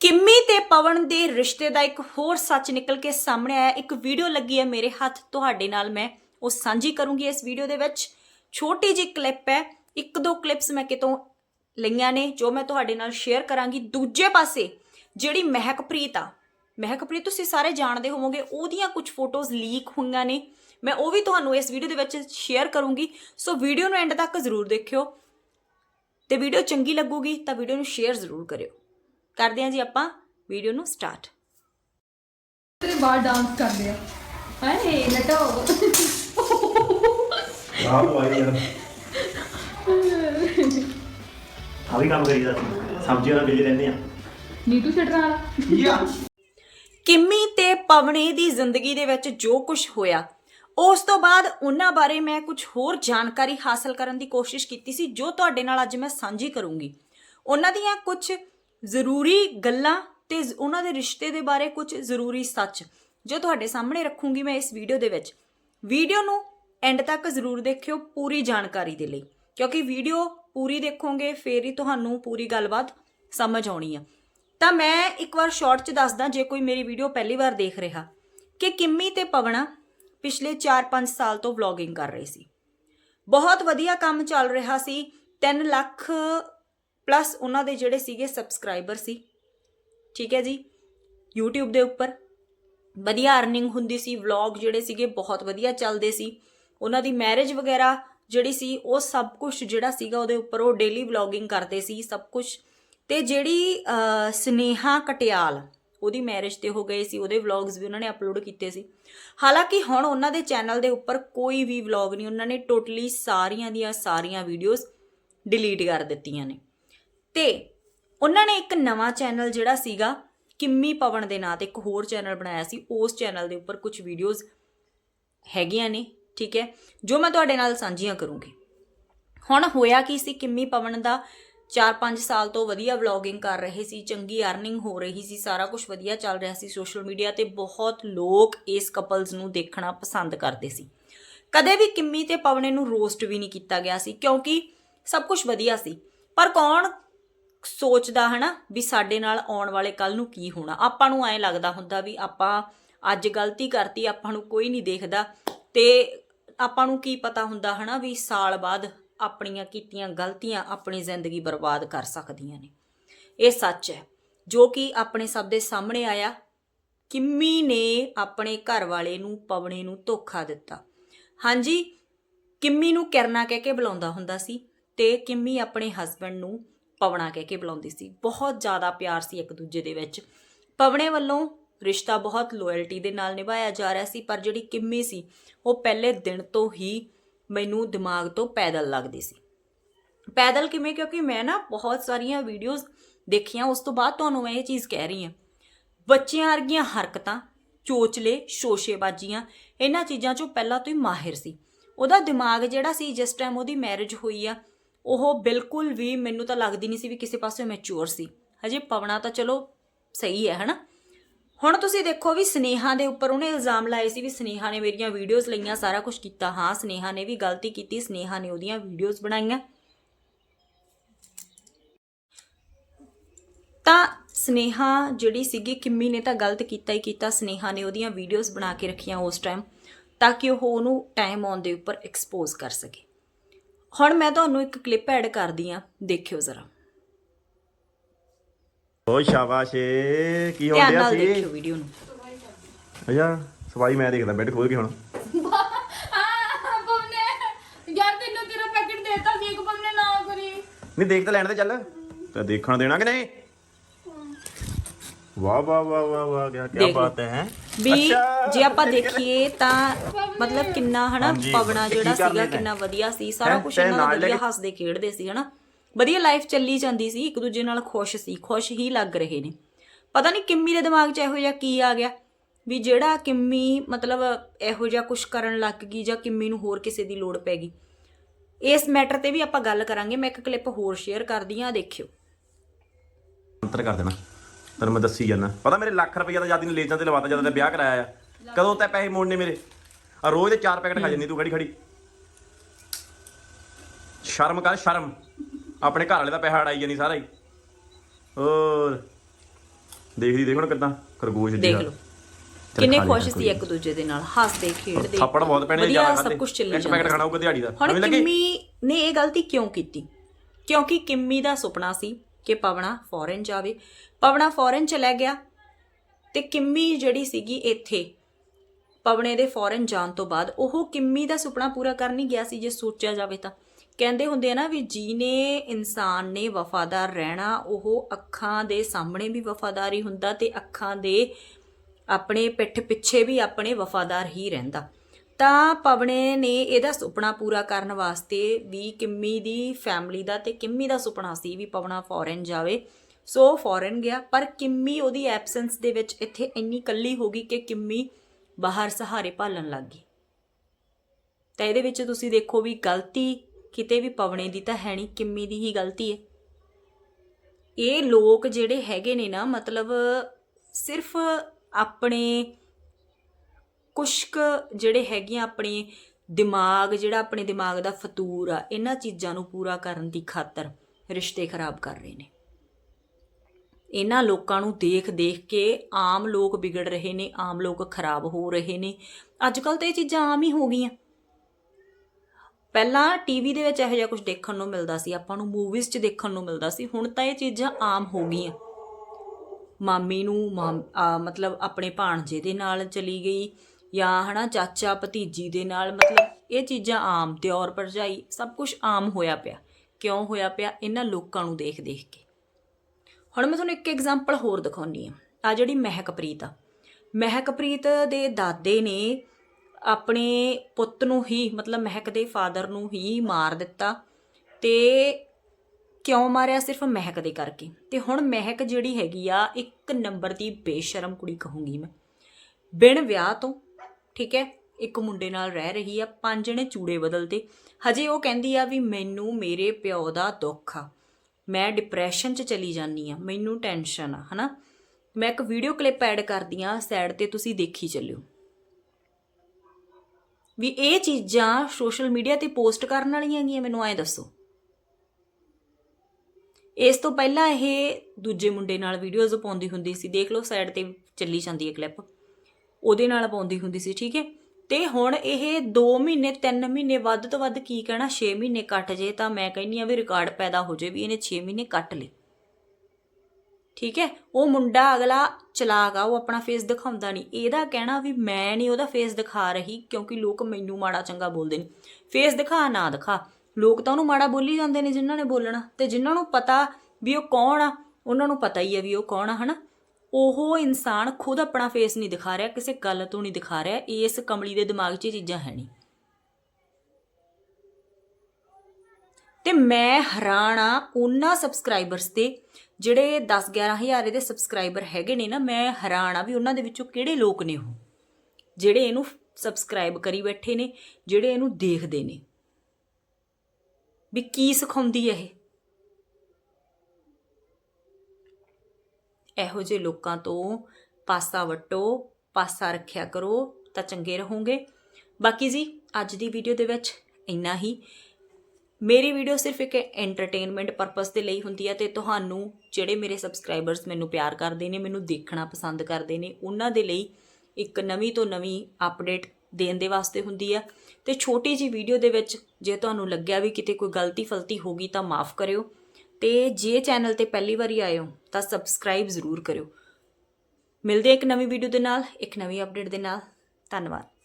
ਕਿੰਮੀ ਤੇ ਪਵਨ ਦੇ ਰਿਸ਼ਤੇ ਦਾ ਇੱਕ ਹੋਰ ਸੱਚ ਨਿਕਲ ਕੇ ਸਾਹਮਣੇ ਆਇਆ। ਇੱਕ ਵੀਡੀਓ ਲੱਗੀ ਹੈ ਮੇਰੇ ਹੱਥ, ਤੁਹਾਡੇ ਨਾਲ ਮੈਂ ਉਹ ਸਾਂਝੀ ਕਰੂੰਗੀ ਇਸ ਵੀਡੀਓ ਦੇ ਵਿੱਚ। ਛੋਟੀ ਜਿਹੀ ਕਲਿੱਪ ਹੈ, ਇੱਕ ਦੋ ਕਲਿੱਪਸ ਮੈਂ ਕਿਤੋਂ ਲਈਆਂ ਨੇ, ਜੋ ਮੈਂ ਤੁਹਾਡੇ ਨਾਲ ਸ਼ੇਅਰ ਕਰਾਂਗੀ। ਦੂਜੇ ਪਾਸੇ ਜਿਹੜੀ ਮਹਿਕਪ੍ਰੀਤ ਆ, ਮਹਿਕਪ੍ਰੀਤ ਤੁਸੀਂ ਸਾਰੇ ਜਾਣਦੇ ਹੋਵੋਗੇ, ਉਹਦੀਆਂ ਕੁਝ ਫੋਟੋਜ਼ ਲੀਕ ਹੋਈਆਂ ਨੇ। ਮੈਂ ਉਹ ਵੀ ਤੁਹਾਨੂੰ ਇਸ ਵੀਡੀਓ ਦੇ ਵਿੱਚ ਸ਼ੇਅਰ ਕਰੂੰਗੀ। ਸੋ ਵੀਡੀਓ ਨੂੰ ਐਂਡ ਤੱਕ ਜ਼ਰੂਰ ਦੇਖਿਓ। ਤੇ ਵੀਡੀਓ ਚੰਗੀ ਲੱਗੂਗੀ ਤਾਂ ਵੀਡੀਓ ਨੂੰ ਸ਼ੇਅਰ ਜ਼ਰੂਰ ਕਰਿਓ। ਕਰਦੇ ਹਾਂ ਜੀ ਆਪਾਂ ਵੀਡੀਓ ਨੂੰ ਸਟਾਰਟ ਤੇਰੇ ਬਾਹਰ ਡਾਂਸ ਕਰਦੇ ਆ। ਹਾਏ ਲਟੋ ਆਹ ਭਾਈ ਯਾਰ। ਆ ਵੀ ਕੰਮ ਕਰੀਦਾ। ਸਬਜ਼ੀਆਂ ਨਾਲ ਬਿਜ਼ੀ ਰਹਿੰਦੇ ਆ। ਨੀਟੂ ਵਾਲਾ ਯਾ। ਕਿੰਮੀ ਤੇ ਪਵਨੇ ਦੀ ਜ਼ਿੰਦਗੀ ਦੇ ਵਿੱਚ ਜੋ ਕੁਝ ਹੋਇਆ ਉਸ ਤੋਂ ਬਾਅਦ ਉਹਨਾਂ ਬਾਰੇ ਮੈਂ ਕੁਝ ਹੋਰ ਜਾਣਕਾਰੀ ਹਾਸਲ ਕਰਨ ਦੀ ਕੋਸ਼ਿਸ਼ ਕੀਤੀ ਸੀ ਜੋ ਤੁਹਾਡੇ ਨਾਲ ਅੱਜ ਮੈਂ ਸਾਂਝੀ ਕਰੂੰਗੀ। ਉਹਨਾਂ ਦੀਆਂ ਕੁਝ ਜ਼ਰੂਰੀ ਗੱਲਾਂ ਤੇ ਉਹਨਾਂ ਦੇ ਰਿਸ਼ਤੇ ਦੇ ਬਾਰੇ ਕੁਝ ਜ਼ਰੂਰੀ ਸੱਚ। ਜੋ ਤੁਹਾਡੇ ਸਾਹਮਣੇ ਰੱਖੂੰਗੀ ਮੈਂ ਇਸ ਵੀਡੀਓ ਦੇ ਵਿੱਚ। ਵੀਡੀਓ ਨੂੰ ਐਂਡ ਤੱਕ ਜ਼ਰੂਰ ਦੇਖਿਓ ਪੂਰੀ ਜਾਣਕਾਰੀ ਦੇ ਲਈ। ਕਿਉਂਕਿ ਵੀਡੀਓ ਪੂਰੀ ਦੇਖੋਗੇ, ਫੇਰ ਹੀ ਤੁਹਾਨੂੰ ਪੂਰੀ ਗੱਲਬਾਤ ਸਮਝ ਆਉਣੀ ਆ। ਤਾਂ ਮੈਂ ਇੱਕ ਵਾਰ ਸ਼ਾਰਟ 'ਚ ਦੱਸਦਾ, ਜੇ ਕੋਈ ਮੇਰੀ ਵੀਡੀਓ ਪਹਿਲੀ ਵਾਰ ਦੇਖ ਰਿਹਾ, ਕਿ ਕਿੰਮੀ ਤੇ ਪਵਣਾ ਪਿਛਲੇ 4-5 ਸਾਲ ਤੋਂ ਵਲੌਗਿੰਗ ਕਰ ਰਹੇ ਸੀ। ਬਹੁਤ ਵਧੀਆ ਕੰਮ ਚੱਲ ਰਿਹਾ ਸੀ 3 ਲੱਖ ਪਲੱਸ ਉਹਨਾਂ ਦੇ ਜਿਹੜੇ ਸੀਗੇ ਸਬਸਕ੍ਰਾਈਬਰ ਸੀ ਠੀਕ ਹੈ ਜੀ YouTube ਦੇ ਉੱਪਰ। ਵਧੀਆ ਅਰਨਿੰਗ ਹੁੰਦੀ ਸੀ ਵਲੌਗ ਜਿਹੜੇ ਸੀਗੇ ਬਹੁਤ ਵਧੀਆ ਚੱਲਦੇ ਸੀ। ਉਹਨਾਂ ਦੀ ਮੈਰਿਜ ਵਗੈਰਾ ਜਿਹੜੀ ਸੀ ਉਹ ਸਭ ਕੁਝ ਜਿਹੜਾ ਸੀਗਾ ਉਹਦੇ ਉੱਪਰ ਉਹ ਡੇਲੀ ਵਲੌਗਿੰਗ ਕਰਦੇ ਸੀ ਸਭ ਕੁਝ ਤੇ ਜਿਹੜੀ ਅਹ, ਸਨੇਹਾ ਕਟਿਆਲ ਉਹਦੀ ਮੈਰਿਜ ਤੇ ਹੋ ਗਏ ਸੀ ਉਹਦੇ ਵਲੌਗਸ ਵੀ ਉਹਨਾਂ ਨੇ ਅਪਲੋਡ ਕੀਤੇ ਸੀ। ਹਾਲਾਂਕਿ ਹੁਣ ਉਹਨਾਂ ਦੇ ਚੈਨਲ ਦੇ ਉੱਪਰ ਕੋਈ ਵੀ ਵਲੌਗ ਨਹੀਂ ਉਹਨਾਂ ਨੇ ਟੋਟਲੀ ਸਾਰੀਆਂ ਦੀਆਂ ਸਾਰੀਆਂ ਵੀਡੀਓਜ਼ ਡਿਲੀਟ ਕਰ ਦਿੱਤੀਆਂ ਨੇ। ਤੇ ਉਹਨਾਂ ਨੇ ਇੱਕ ਨਵਾਂ ਚੈਨਲ ਜਿਹੜਾ ਸੀਗਾ, ਕਿੰਮੀ ਪਵਨ ਦੇ ਨਾਂ ਤੇ ਇੱਕ ਹੋਰ ਚੈਨਲ ਬਣਾਇਆ ਸੀ, ਉਸ ਚੈਨਲ ਦੇ ਉੱਪਰ ਕੁਝ ਵੀਡੀਓਜ਼ ਹੈਗੀਆਂ ਨੇ, ਠੀਕ ਹੈ, ਜੋ ਮੈਂ ਤੁਹਾਡੇ ਨਾਲ ਸਾਂਝੀਆਂ ਕਰੂੰਗੀ। ਹੁਣ ਹੋਇਆ ਕੀ ਸੀ, ਕਿੰਮੀ ਪਵਨ ਦਾ 4-5 ਸਾਲ ਤੋਂ ਵਧੀਆ ਵਲੌਗਿੰਗ ਕਰ ਰਹੇ ਸੀ, ਚੰਗੀ ਅਰਨਿੰਗ ਹੋ ਰਹੀ ਸੀ, ਸਾਰਾ ਕੁਝ ਵਧੀਆ ਚੱਲ ਰਿਹਾ ਸੀ ਸੋਸ਼ਲ ਮੀਡੀਆ ਤੇ ਬਹੁਤ ਲੋਕ ਇਸ ਕਪਲਸ ਨੂੰ ਦੇਖਣਾ ਪਸੰਦ ਕਰਦੇ ਸੀ। ਕਦੇ ਵੀ ਕਿੰਮੀ ਤੇ ਪਵਨੇ ਨੂੰ ਰੋਸਟ ਵੀ ਨਹੀਂ ਕੀਤਾ ਗਿਆ ਸੀ, ਕਿਉਂਕਿ ਸਭ ਕੁਝ ਵਧੀਆ ਸੀ, ਪਰ ਕੌਣ ਸੋਚਦਾ ਹਨਾ ਵੀ ਸਾਡੇ ਨਾਲ ਆਉਣ ਵਾਲੇ ਕੱਲ ਨੂੰ ਕੀ ਹੋਣਾ। ਆਪਾਂ ਨੂੰ ਐਂ ਲੱਗਦਾ ਹੁੰਦਾ ਵੀ ਆਪਾਂ ਅੱਜ ਗਲਤੀ ਕਰਤੀ, ਆਪਾਂ ਨੂੰ ਕੋਈ ਨਹੀਂ ਦੇਖਦਾ। ਤੇ ਆਪਾਂ ਨੂੰ ਕੀ ਪਤਾ ਹੁੰਦਾ ਹਨਾ ਵੀ ਸਾਲ ਬਾਅਦ ਆਪਣੀਆਂ ਕੀਤੀਆਂ ਗਲਤੀਆਂ ਆਪਣੀ ਜ਼ਿੰਦਗੀ ਬਰਬਾਦ ਕਰ ਸਕਦੀਆਂ ਨੇ। ਇਹ ਸੱਚ ਹੈ। ਜੋ ਕਿ ਆਪਣੇ ਸਭ ਦੇ ਸਾਹਮਣੇ ਆਇਆ, ਕਿੰਮੀ ਨੇ ਆਪਣੇ ਘਰ ਵਾਲੇ ਨੂੰ ਪਵਣੇ ਨੂੰ ਧੋਖਾ ਦਿੱਤਾ। ਹਾਂਜੀ, ਕਿੰਮੀ ਨੂੰ ਕਿਰਨਾ ਕਹਿ ਕੇ ਬੁਲਾਉਂਦਾ ਹੁੰਦਾ ਸੀ ਤੇ ਕਿੰਮੀ ਆਪਣੇ ਹਸਬੰਡ ਨੂੰ ਪਵਣਾ ਕਹਿ ਕੇ ਬੁਲਾਉਂਦੀ ਸੀ। ਬਹੁਤ ਜ਼ਿਆਦਾ ਪਿਆਰ ਸੀ ਇੱਕ ਦੂਜੇ ਦੇ ਵਿੱਚ। ਪਵਣੇ ਵੱਲੋਂ ਰਿਸ਼ਤਾ ਬਹੁਤ ਲੋਇਲਟੀ ਦੇ ਨਾਲ ਨਿਭਾਇਆ ਜਾ ਰਿਹਾ ਸੀ, ਪਰ ਜਿਹੜੀ ਕਿੰਮੀ ਸੀ, ਉਹ ਪਹਿਲੇ ਦਿਨ ਤੋਂ ਹੀ ਮੈਨੂੰ ਦਿਮਾਗ ਤੋਂ ਪੈਦਲ ਲੱਗਦੀ ਸੀ। ਪੈਦਲ ਕਿਵੇਂ? ਕਿਉਂਕਿ ਮੈਂ ਨਾ ਬਹੁਤ ਸਾਰੀਆਂ ਵੀਡੀਓਜ਼ ਦੇਖੀਆਂ, ਉਸ ਤੋਂ ਬਾਅਦ ਤੁਹਾਨੂੰ ਮੈਂ ਇਹ ਚੀਜ਼ ਕਹਿ ਰਹੀ ਹਾਂ। ਬੱਚਿਆਂ ਵਰਗੀਆਂ ਹਰਕਤਾਂ, ਚੋਚਲੇ, ਸ਼ੋਸ਼ੇਬਾਜ਼ੀਆਂ, ਇਹਨਾਂ ਚੀਜ਼ਾਂ 'ਚੋਂ ਪਹਿਲਾਂ ਤੋਂ ਹੀ ਮਾਹਿਰ ਸੀ। ਉਹਦਾ ਦਿਮਾਗ ਜਿਹੜਾ ਸੀ, ਜਿਸ ਟਾਈਮ ਉਹਦੀ ਮੈਰਿਜ ਹੋਈ ਆ ਉਹ ਬਿਲਕੁਲ ਵੀ ਮੈਨੂੰ ਤਾਂ ਲੱਗਦੀ ਨਹੀਂ ਸੀ ਵੀ ਕਿਸੇ ਪਾਸੇ ਮੈਚੁਰ ਸੀ। ਹਜੇ ਪਵਣਾ ਤਾਂ ਚਲੋ ਸਹੀ ਹੈ, ਹਨਾ? ਹੁਣ ਤੁਸੀਂ ਦੇਖੋ ਵੀ ਸਨੇਹਾ ਦੇ ਉੱਪਰ ਉਹਨੇ ਇਲਜ਼ਾਮ ਲਾਏ ਸੀ ਵੀ ਸਨੇਹਾ ਨੇ ਮੇਰੀਆਂ ਵੀਡੀਓਜ਼ ਲਈਆਂ, ਸਾਰਾ ਕੁਝ ਕੀਤਾ। ਹਾਂ, ਸਨੇਹਾ ਨੇ ਵੀ ਗਲਤੀ ਕੀਤੀ, ਸਨੇਹਾ ਨੇ ਉਹਦੀਆਂ ਵੀਡੀਓਜ਼ ਬਣਾਈਆਂ। ਤਾਂ ਸਨੇਹਾ ਜਿਹੜੀ ਸੀਗੀ, ਕਿੰਮੀ ਨੇ ਤਾਂ ਗਲਤ ਕੀਤਾ ਹੀ ਕੀਤਾ। ਸਨੇਹਾ ਨੇ ਉਹਦੀਆਂ ਵੀਡੀਓਜ਼ ਬਣਾ ਕੇ ਰੱਖੀਆਂ ਉਸ ਟਾਈਮ ਤਾਂ ਕਿ ਉਹ ਉਹਨੂੰ ਟਾਈਮ ਆਉਣ ਦੇ ਉੱਪਰ ਐਕਸਪੋਜ਼ ਕਰ ਸਕੇ। ਹੁਣ ਮੈਂ ਤੁਹਾਨੂੰ ਇੱਕ ਕਲਿੱਪ ਐਡ ਕਰਦੀ ਆ ਦੇਖਿਓ ਜ਼ਰਾ। ਓ ਸ਼ਾਬਾਸ਼ ਏ ਕੀ ਹੋ ਧਿਆਨ ਰਿਹਾ ਨਾਲ ਸੀ? ਦੇਖਿਓ ਵੀਡੀਓ ਨੂੰ। ਅੱਛਾ ਸਵਾਈ ਮੈਂ ਦੇਖਦਾ ਬੈੱਡ ਖੋਲ ਕੇ ਹੁਣ। ਆ ਬੰਨੇ ਯਾਰ ਤੈਨੂੰ ਤੇਰਾ ਪੈਕੇਟ ਦੇਤਾ ਸੀ ਇੱਕ ਬੰਨੇ ਨਾ ਕਰੀ। ਨਹੀਂ ਦੇਖ ਤਾਂ ਲੈਣ ਤੇ ਚੱਲ। ਤਾਂ ਦੇਖਣ ਦੇਣਾ ਕਿ ਨਹੀਂ? ਵਾਹ ਵਾਹ ਵਾਹ ਵਾਹ ਵਾਹ ਕੀ ਕੀ ਦੇਖ। ਬਾਤ ਹੈ ਹੈਂ? ਵੀ ਜੇ ਆਪਾਂ ਦੇਖੀਏ ਤਾਂ ਮਤਲਬ ਕਿੰਨਾ ਹਨਾ ਪਵਣਾ ਜਿਹੜਾ ਸੀਗਾ? ਕਿੰਨਾ ਵਧੀਆ ਸੀ। ਸਾਰਾ ਕੁਝ ਇਹਨਾਂ ਦਾ ਵਧੀਆ ਹੱਸਦੇ ਖੇਡਦੇ ਸੀ ਹਨਾ। ਵਧੀਆ ਲਾਈਫ ਚੱਲੀ ਜਾਂਦੀ ਸੀ ਇੱਕ ਦੂਜੇ ਨਾਲ ਖੁਸ਼ ਸੀ ਖੁਸ਼ ਹੀ ਲੱਗ ਰਹੇ ਨੇ। ਪਤਾ ਨਹੀਂ ਕਿੰਮੀ ਦੇ ਦਿਮਾਗ 'ਚ ਇਹੋ ਜਿਹਾ ਕੀ ਆ ਗਿਆ ਵੀ ਜਿਹੜਾ ਕਿੰਮੀ ਮਤਲਬ ਇਹੋ ਜਿਹਾ ਕੁਝ ਕਰਨ ਲੱਗ ਗਈ ਜਾਂ ਕਿੰਮੀ ਨੂੰ ਹੋਰ ਕਿਸੇ ਦੀ ਲੋੜ ਪੈ ਗਈ। ਇਸ ਮੈਟਰ ਤੇ ਵੀ ਆਪਾਂ ਗੱਲ ਕਰਾਂਗੇ। ਮੈਂ ਇੱਕ ਕਲਿੱਪ ਹੋਰ ਸ਼ੇਅਰ ਕਰਦੀ ਆ ਦੇਖਿਓ। ਅੰਤਰ ਕਰ ਦੇਣਾ। ਤੈਨੂੰ ਮੈਂ ਦੱਸੀ ਜਾਣਾ ਪਤਾ ਮੇਰੇ ਲੱਖ ਰੁਪਈਆ ਤਾਂ ਜਾਦੀ ਨੇ ਲੈ ਜਾਂਦੇ ਲਵਾਤਾ ਜਦੋਂ ਤੇ ਵਿਆਹ ਕਰਾਇਆ ਆ। ਕਦੋਂ ਤੈ ਪੈਸੇ ਮੋੜਨੇ ਮੇਰੇ? ਆ ਰੋਜ਼ ਦੇ ਚਾਰ ਪੈਕਟ ਖਾ ਜੰਨੀ ਤੂੰ ਖੜੀ ਖੜੀ। ਸ਼ਰਮ ਕਰ ਸ਼ਰਮ। ਆਪਣੇ ਘਰ ਵਾਲੇ ਦਾ ਪੈਸਾ ਅੜਾਈ ਜਾਨੀ ਸਾਰਾ ਹੀ। ਹੋਰ। ਦੇਖਦੀ ਦੇਖ ਹੁਣ ਕਿਦਾਂ ਖਰਗੋਸ਼ ਦੇਖ ਜਿਹਾ ਲਓ ਕਿੰਨੇ ਖੁਸ਼ ਸੀ ਇੱਕ ਦੂਜੇ ਦੇ ਨਾਲ। ਹੱਸਦੇ ਖੇਡਦੇ। ਥੱਪੜ ਬਹੁਤ ਪੈਣੇ ਜ਼ਿਆਦਾ ਸਭ ਖਾਦੇ ਕੁਝ ਚੱਲੀ ਇੱਕ ਪੈਕਟ ਖਾਣਾ ਹੋਊਗਾ ਦਿਹਾੜੀ ਦਾ। ਹੁਣ ਕਿੰਮੀ ਨੇ ਇਹ ਗਲਤੀ ਕਿਉਂ ਕੀਤੀ? ਕਿਉਂਕਿ ਕਿੰਮੀ ਦਾ ਸੁਪਨਾ ਸੀ ਕਿ ਪਵਣਾ ਫੋਰਨ ਜਾਵੇ। ਪਵਣਾ ਫੋਰਨ ਚਲਾ ਗਿਆ ਤੇ ਕਿੰਮੀ ਜਿਹੜੀ ਸੀਗੀ ਇੱਥੇ, ਪਵਣੇ ਦੇ ਫੋਰਨ ਜਾਣ ਤੋਂ ਬਾਅਦ, ਉਹ ਕਿੰਮੀ ਦਾ ਸੁਪਨਾ ਪੂਰਾ ਕਰਨ ਨਹੀਂ ਗਿਆ ਸੀ ਜੇ ਸੋਚਿਆ ਜਾਵੇ ਤਾਂ। ਕਹਿੰਦੇ ਹੁੰਦੇ ਆ ਨਾ ਵੀ ਜੀਨੇ ਇਨਸਾਨ ਨੇ ਵਫਾਦਾਰ ਰਹਿਣਾ, ਉਹ ਅੱਖਾਂ ਦੇ ਸਾਹਮਣੇ ਵੀ ਵਫਾਦਾਰ ਹੀ ਹੁੰਦਾ ਤੇ ਅੱਖਾਂ ਦੇ ਆਪਣੇ ਪਿੱਠ ਪਿੱਛੇ ਵੀ ਆਪਣੇ ਵਫਾਦਾਰ ਹੀ ਰਹਿੰਦਾ। ਤਾਂ ਪਵਣੇ ਨੇ ਇਹਦਾ ਸੁਪਨਾ ਪੂਰਾ ਕਰਨ ਵਾਸਤੇ ਵੀ ਕਿੰਮੀ ਦੀ ਫੈਮਿਲੀ ਦਾ ਤੇ ਕਿੰਮੀ ਦਾ ਸੁਪਨਾ ਸੀ ਵੀ ਪਵਣਾ ਫੋਰਨ ਜਾਵੇ। ਸੋ ਫੋਰਨ ਗਿਆ, ਪਰ ਕਿੰਮੀ ਉਹਦੀ ਐਬਸੈਂਸ ਦੇ ਵਿੱਚ ਇੱਥੇ ਇੰਨੀ ਕੱਲੀ ਹੋ ਗਈ ਕਿ ਕਿੰਮੀ ਬਾਹਰ ਸਹਾਰੇ ਭਾਲਣ ਲੱਗ ਗਈ। ਤਾਂ ਇਹਦੇ ਵਿੱਚ ਤੁਸੀਂ ਦੇਖੋ ਵੀ ਗਲਤੀ ਕਿਤੇ ਵੀ ਪਵਣੇ ਦੀ ਤਾਂ ਹੈ ਨਹੀਂ ਕਿੰਮੀ ਦੀ ਹੀ ਗਲਤੀ ਹੈ। ਇਹ ਲੋਕ ਜਿਹੜੇ ਹੈਗੇ ਨੇ ਨਾ, ਮਤਲਬ ਸਿਰਫ ਆਪਣੇ ਕੁਸ਼ਕ ਜਿਹੜੇ ਹੈਗੀਆਂ ਆਪਣੇ ਦਿਮਾਗ, ਜਿਹੜਾ ਆਪਣੇ ਦਿਮਾਗ ਦਾ ਫਤੂਰ ਆ, ਇਹਨਾਂ ਚੀਜ਼ਾਂ ਨੂੰ ਪੂਰਾ ਕਰਨ ਦੀ ਖਾਤਰ ਰਿਸ਼ਤੇ ਖਰਾਬ ਕਰ ਰਹੇ ਨੇ। ਇਹਨਾਂ ਲੋਕਾਂ ਨੂੰ ਦੇਖ ਦੇਖ ਕੇ ਆਮ ਲੋਕ ਵਿਗੜ ਰਹੇ ਨੇ, ਆਮ ਲੋਕ ਖਰਾਬ ਹੋ ਰਹੇ ਨੇ। ਅੱਜ ਕੱਲ ਤਾਂ ਇਹ ਚੀਜ਼ਾਂ ਆਮ ਹੀ ਹੋ ਗਈਆਂ। ਪਹਿਲਾਂ ਟੀਵੀ ਦੇ ਵਿੱਚ ਇਹੋ ਜਿਹਾ ਕੁਝ ਦੇਖਣ ਨੂੰ ਮਿਲਦਾ ਸੀ, ਆਪਾਂ ਨੂੰ ਮੂਵੀਜ਼ 'ਚ ਦੇਖਣ ਨੂੰ ਮਿਲਦਾ ਸੀ, ਹੁਣ ਤਾਂ ਇਹ ਚੀਜ਼ਾਂ ਆਮ ਹੋ ਗਈਆਂ। ਮਾਮੀ ਨੂੰ, ਮਾਮ- ਮਤਲਬ ਆਪਣੇ ਭਾਣਜੇ ਦੇ ਨਾਲ ਚਲੀ ਗਈ ਜਾਂ ਹਨਾ ਚਾਚਾ ਭਤੀਜੀ ਦੇ ਨਾਲ, ਮਤਲਬ ਇਹ ਚੀਜ਼ਾਂ ਆਮ ਦਿਓਰ ਭਰਜਾਈ ਸਭ ਕੁਝ ਆਮ ਹੋਇਆ ਪਿਆ। ਕਿਉਂ ਹੋਇਆ ਪਿਆ? ਇਹਨਾਂ ਲੋਕਾਂ ਨੂੰ ਦੇਖ ਦੇਖ ਕੇ। ਹੁਣ ਮੈਂ ਤੁਹਾਨੂੰ ਇੱਕ ਐਗਜ਼ਾਮਪਲ ਹੋਰ ਦਿਖਾਉਣੀ ਆ। ਆ ਜਿਹੜੀ ਮਹਿਕਪ੍ਰੀਤ ਆ। ਮਹਿਕਪ੍ਰੀਤ ਦੇ ਦਾਦੇ ਨੇ ਆਪਣੇ ਪੁੱਤ ਨੂੰ ਹੀ, ਮਤਲਬ ਮਹਿਕ ਦੇ ਫਾਦਰ ਨੂੰ ਹੀ ਮਾਰ ਦਿੱਤਾ ਤੇ ਕਿਉਂ ਮਾਰਿਆ? ਸਿਰਫ ਮਹਿਕ ਦੇ ਕਰਕੇ। ਤੇ ਹੁਣ ਮਹਿਕ ਜਿਹੜੀ ਹੈਗੀ ਆ, ਇੱਕ ਨੰਬਰ ਦੀ ਬੇਸ਼ਰਮ ਕੁੜੀ ਕਹੂੰਗੀ ਮੈਂ। ਬਿਨ ਵਿਆਹ ਤੋਂ ਠੀਕ ਹੈ? ਇੱਕ ਮੁੰਡੇ ਨਾਲ ਰਹਿ ਰਹੀ ਆ, ਪੰਜ ਨੇ ਚੂੜੇ ਬਦਲਦੇ। ਹਜੇ ਉਹ ਕਹਿੰਦੀ ਆ ਵੀ ਮੈਨੂੰ ਮੇਰੇ ਪਿਓ ਦਾ ਦੁੱਖ ਆ। ਮੈਂ ਡਿਪਰੈਸ਼ਨ 'ਚ ਚਲੀ ਜਾਨੀ ਆ, ਮੈਨੂੰ ਟੈਨਸ਼ਨ ਆ, ਹਨਾ? ਮੈਂ ਇੱਕ ਵੀਡੀਓ ਕਲਿੱਪ ਐਡ ਕਰਦੀ ਆ ਸਾਈਡ ਤੇ ਤੁਸੀਂ ਦੇਖੀ ਚੱਲਿਓ। ਵੀ ਇਹ ਚੀਜ਼ਾਂ ਸੋਸ਼ਲ ਮੀਡੀਆ ਤੇ ਪੋਸਟ ਕਰਨ ਵਾਲੀਆਂ ਹੈਗੀਆਂ, ਮੈਨੂੰ ਐਂ ਦੱਸੋ। ਇਸ ਤੋਂ ਪਹਿਲਾਂ ਇਹ ਦੂਜੇ ਮੁੰਡੇ ਨਾਲ ਵੀਡੀਓਜ਼ ਪਾਉਂਦੀ ਹੁੰਦੀ ਸੀ, ਦੇਖ ਲਓ ਸਾਈਡ ਤੇ ਚੱਲੀ ਜਾਂਦੀ ਹੈ ਕਲਿੱਪ ਉਹਦੇ ਨਾਲ ਪਾਉਂਦੀ ਹੁੰਦੀ ਸੀ, ਠੀਕ ਹੈ? ਤੇ ਹੁਣ ਇਹ 2 ਮਹੀਨੇ 3 ਮਹੀਨੇ ਵੱਧ ਤੋਂ ਵੱਧ ਕੀ ਕਹਿਣਾ 6 ਮਹੀਨੇ ਕੱਟ ਜੇ ਤਾਂ ਮੈਂ ਕਹਿੰਨੀ ਆ ਵੀ ਰਿਕਾਰਡ ਪੈਦਾ ਹੋ ਜੇ ਵੀ ਇਹਨੇ 6 ਮਹੀਨੇ ਕੱਟ ਲਏ। ਠੀਕ ਹੈ? ਉਹ ਮੁੰਡਾ ਅਗਲਾ ਚਲਾਕ ਆ, ਉਹ ਆਪਣਾ ਫੇਸ ਦਿਖਾਉਂਦਾ ਨਹੀਂ। ਇਹਦਾ ਕਹਿਣਾ ਵੀ ਮੈਂ ਨਹੀਂ ਉਹਦਾ ਫੇਸ ਦਿਖਾ ਰਹੀ ਕਿਉਂਕਿ ਲੋਕ ਮੈਨੂੰ ਮਾੜਾ ਚੰਗਾ ਬੋਲਦੇ ਨੇ। ਫੇਸ ਦਿਖਾ, ਨਾ ਦਿਖਾ। ਲੋਕ ਤਾਂ ਉਹਨੂੰ ਮਾੜਾ ਬੋਲੀ ਜਾਂਦੇ ਨੇ ਜਿਨ੍ਹਾਂ ਨੇ ਬੋਲਣਾ। ਤੇ ਜਿਨ੍ਹਾਂ ਨੂੰ ਪਤਾ ਵੀ ਉਹ ਕੌਣ ਆ, ਉਹਨਾਂ ਨੂੰ ਪਤਾ ਹੀ ਹੈ ਵੀ ਉਹ ਕੌਣ ਆ, ਹਨਾ? ਉਹ ਇਨਸਾਨ ਖੁਦ ਆਪਣਾ ਫੇਸ ਨਹੀਂ ਦਿਖਾ ਰਿਹਾ, ਕਿਸੇ ਗੱਲ ਤੋਂ ਨਹੀਂ ਦਿਖਾ ਰਿਹਾ, ਇਸ ਕਮਲੀ ਦੇ ਦਿਮਾਗ 'ਚ ਇਹ ਚੀਜ਼ਾਂ ਹੈ ਨਹੀਂ। ਤੇ ਮੈਂ ਹੈਰਾਨ ਆ ਉਹਨਾਂ ਸਬਸਕ੍ਰਾਈਬਰਸ ਤੇ ਜਿਹੜੇ 10 11000 ਦੇ ਸਬਸਕ੍ਰਾਈਬਰ ਹੈਗੇ ਨੇ ਨਾ, ਮੈਂ ਹੈਰਾਨ ਆ ਵੀ ਉਹਨਾਂ ਦੇ ਵਿੱਚੋਂ ਕਿਹੜੇ ਲੋਕ ਨੇ ਉਹ, ਜਿਹੜੇ ਇਹਨੂੰ ਸਬਸਕ੍ਰਾਈਬ ਕਰੀ ਬੈਠੇ ਨੇ, ਜਿਹੜੇ ਇਹਨੂੰ ਦੇਖਦੇ ਨੇ। ਵੀ ਕੀ ਸਿਖਾਉਂਦੀ ਹੈ ਇਹ? ਇਹੋ ਜਿਹੇ ਲੋਕਾਂ ਤੋਂ ਪਾਸਾ ਵਟੋ, ਪਾਸਾ ਰੱਖਿਆ ਕਰੋ ਤਾਂ ਚੰਗੇ ਰਹੋਗੇ। ਬਾਕੀ ਜੀ, ਅੱਜ ਦੀ ਵੀਡੀਓ ਦੇ ਵਿੱਚ ਇੰਨਾ ਹੀ। ਮੇਰੀ ਵੀਡੀਓ ਸਿਰਫ ਇੱਕ ਐਂਟਰਟੇਨਮੈਂਟ ਪਰਪਸ ਦੇ ਲਈ ਹੁੰਦੀ ਹੈ ਤੇ ਤੁਹਾਨੂੰ ਜਿਹੜੇ ਮੇਰੇ ਸਬਸਕ੍ਰਾਈਬਰਸ ਮੈਨੂੰ ਪਿਆਰ ਕਰਦੇ ਨੇ, ਮੈਨੂੰ ਦੇਖਣਾ ਪਸੰਦ ਕਰਦੇ ਨੇ, ਉਹਨਾਂ ਦੇ ਲਈ ਇੱਕ ਨਵੀਂ ਤੋਂ ਨਵੀਂ ਅਪਡੇਟ ਦੇਣ ਦੇ ਵਾਸਤੇ ਹੁੰਦੀ ਆ ਤੇ ਛੋਟੀ ਜੀ ਵੀਡੀਓ ਦੇ ਵਿੱਚ ਜੇ ਤੁਹਾਨੂੰ ਲੱਗਿਆ ਵੀ ਕਿਤੇ ਕੋਈ ਗਲਤੀ ਫਲਤੀ ਹੋ ਗਈ ਤਾਂ ਮਾਫ ਕਰਿਓ। ਤੇ ਜੇ ਚੈਨਲ ਤੇ ਪਹਿਲੀ ਵਾਰੀ ਆਏ ਹੋ, ਤਾਂ ਸਬਸਕ੍ਰਾਈਬ ਜ਼ਰੂਰ ਕਰਿਓ। ਮਿਲਦੇ ਇੱਕ ਨਵੀਂ ਵੀਡੀਓ ਦੇ ਨਾਲ, ਇੱਕ ਨਵੀਂ ਅਪਡੇਟ ਦੇ ਨਾਲ। ਧੰਨਵਾਦ।